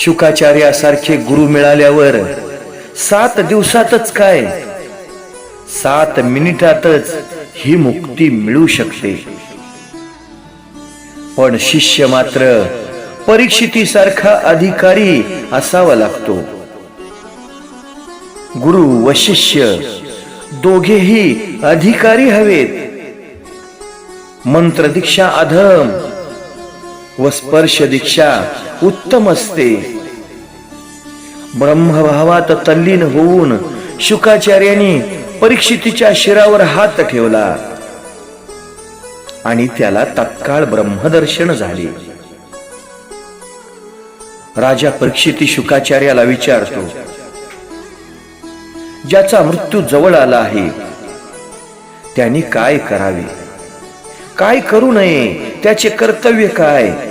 शुकाचार्यासारखे गुरु मिळाल्यावर सात दिवसातच काय? सात मिनिटातच ही मुक्ती मिळू शकते. पण शिष्य मात्र परीक्षितीसारखा अधिकारी असावा लागतो. गुरु व शिष्य दोघेही अधिकारी हवेत. मंत्र दीक्षा अधम व स्पर्श दीक्षा उत्तम असते. ब्रह्मभावात तल्लीन होऊन शुकाचार्यांनी परीक्षितीच्या शिरावर हात ठेवला. आणि त्याला तत्काळ ब्रह्मदर्शन झाले. राजा परीक्षिती शुकाचार्याला विचारतो ज्याचा मृत्यू जवळ आला आहे त्यांनी काय करावे? काय करू नये? त्याचे कर्तव्य काय?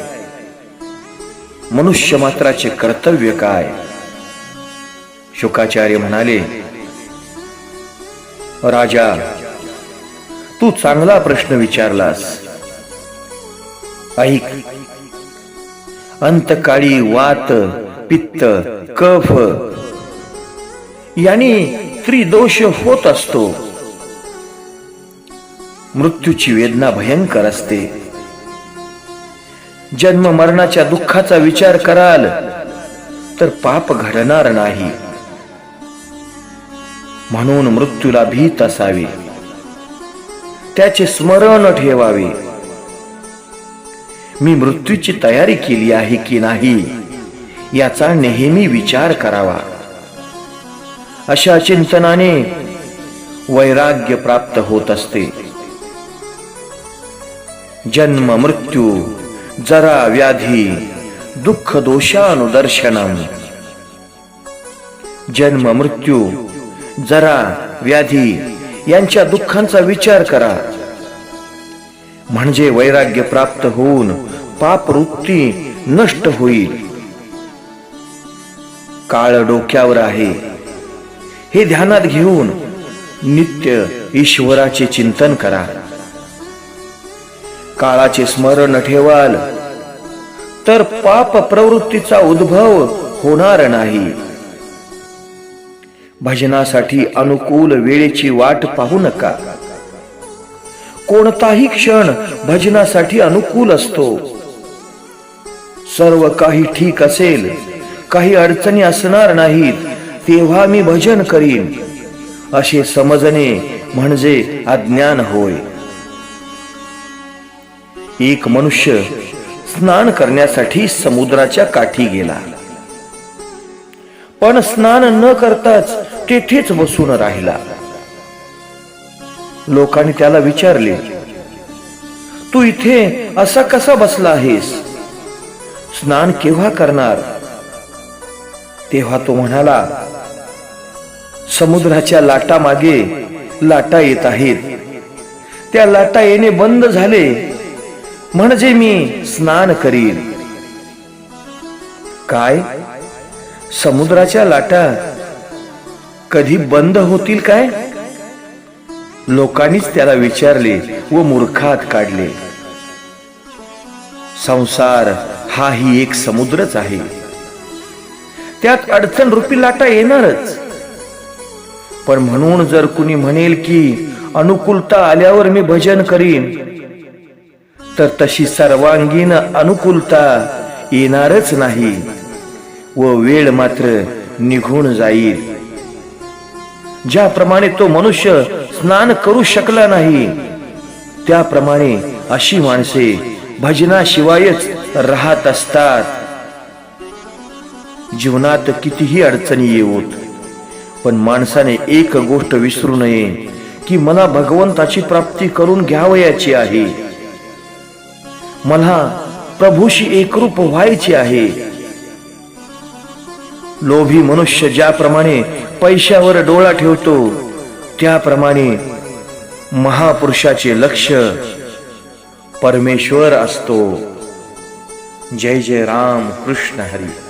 मनुष्य मात्राचे कर्तव्य काय? शुकाचार्य म्हणाले राजा तू चांगला प्रश्न विचारलास. ऐक. अंतकाळी वात पित्त कफ यांनी त्रिदोष होत असतो. मृत्यूची वेदना भयंकर असते. जन्म मरणाच्या दुःखाचा विचार कराल तर पाप घडणार नाही. म्हणून मृत्यूला भीत असावे. त्याचे स्मरण ठेवावे. मी मृत्यूची तयारी केली आहे की नाही याचा नेहमी विचार करावा. अशा चिंतनाने वैराग्य प्राप्त होत असते. जन्म मृत्यू जरा व्याधी दुःख दोषानुदर्शनम. जन्म मृत्यू जरा व्याधी यांच्या दुःखांचा विचार करा. म्हणजे वैराग्य प्राप्त होऊन पाप वृत्ती नष्ट होईल. काळ डोक्यावर आहे. हे ध्यानात घेऊन नित्य ईश्वराचे चिंतन करा. काळाचे स्मरण ठेवाल. तर पाप प्रवृत्तीचा उद्भव होणार नाही. भजनासाठी अनुकूल वेळेची वाट पाहू नका. कोणताही क्षण भजनासाठी अनुकूल असतो. सर्व काही ठीक असेल काही अडचणी असणार नाहीत तेव्हा मी भजन करीन. असे समजणे म्हणजे अज्ञान होय. एक मनुष्य स्नान करण्यासाठी समुद्राच्या काठी गेला. पण स्नान न करताच तेथेच बसून राहिला. लोकांनी त्याला विचारले तू इथे असा कसा बसला आहेस? स्नान केव्हा करणार? तेव्हा तो म्हणाला समुद्राच्या लाटा मागे लाटा येत आहेत. त्या लाटा येणे बंद झाले म्हणजे मी स्नान करीन. काय? समुद्राच्या लाटा कधी बंद होतील काय? लोकांनीच त्याला विचारले व मूर्खात काढले. संसार हा ही एक समुद्रच आहे. त्यात अडचण रुपी लाटा येणारच. पण म्हणून जर कुणी म्हणेल की अनुकूलता आल्यावर मी भजन करीन तर तशी सर्वांगीण अनुकूलता येणारच नाही व वेळ मात्र निघून जाईल. ज्याप्रमाणे तो मनुष्य स्नान करू शकला नाही त्याप्रमाणे अशी माणसे भजनाशिवायच राहत असतात. जीवनात कितीही अडचणी येऊत पण माणसाने एक गोष्ट विसरू नये की मला भगवंताची प्राप्ती करून घ्यावयाची आहे. मला प्रभूशी एकरूप व्हायचे आहे. लोभी मनुष्य ज्याप्रमाणे पैशावर डोळा ठेवतो त्याप्रमाणे महापुरुषाचे लक्ष परमेश्वर असतो. जय जय राम कृष्ण हरी.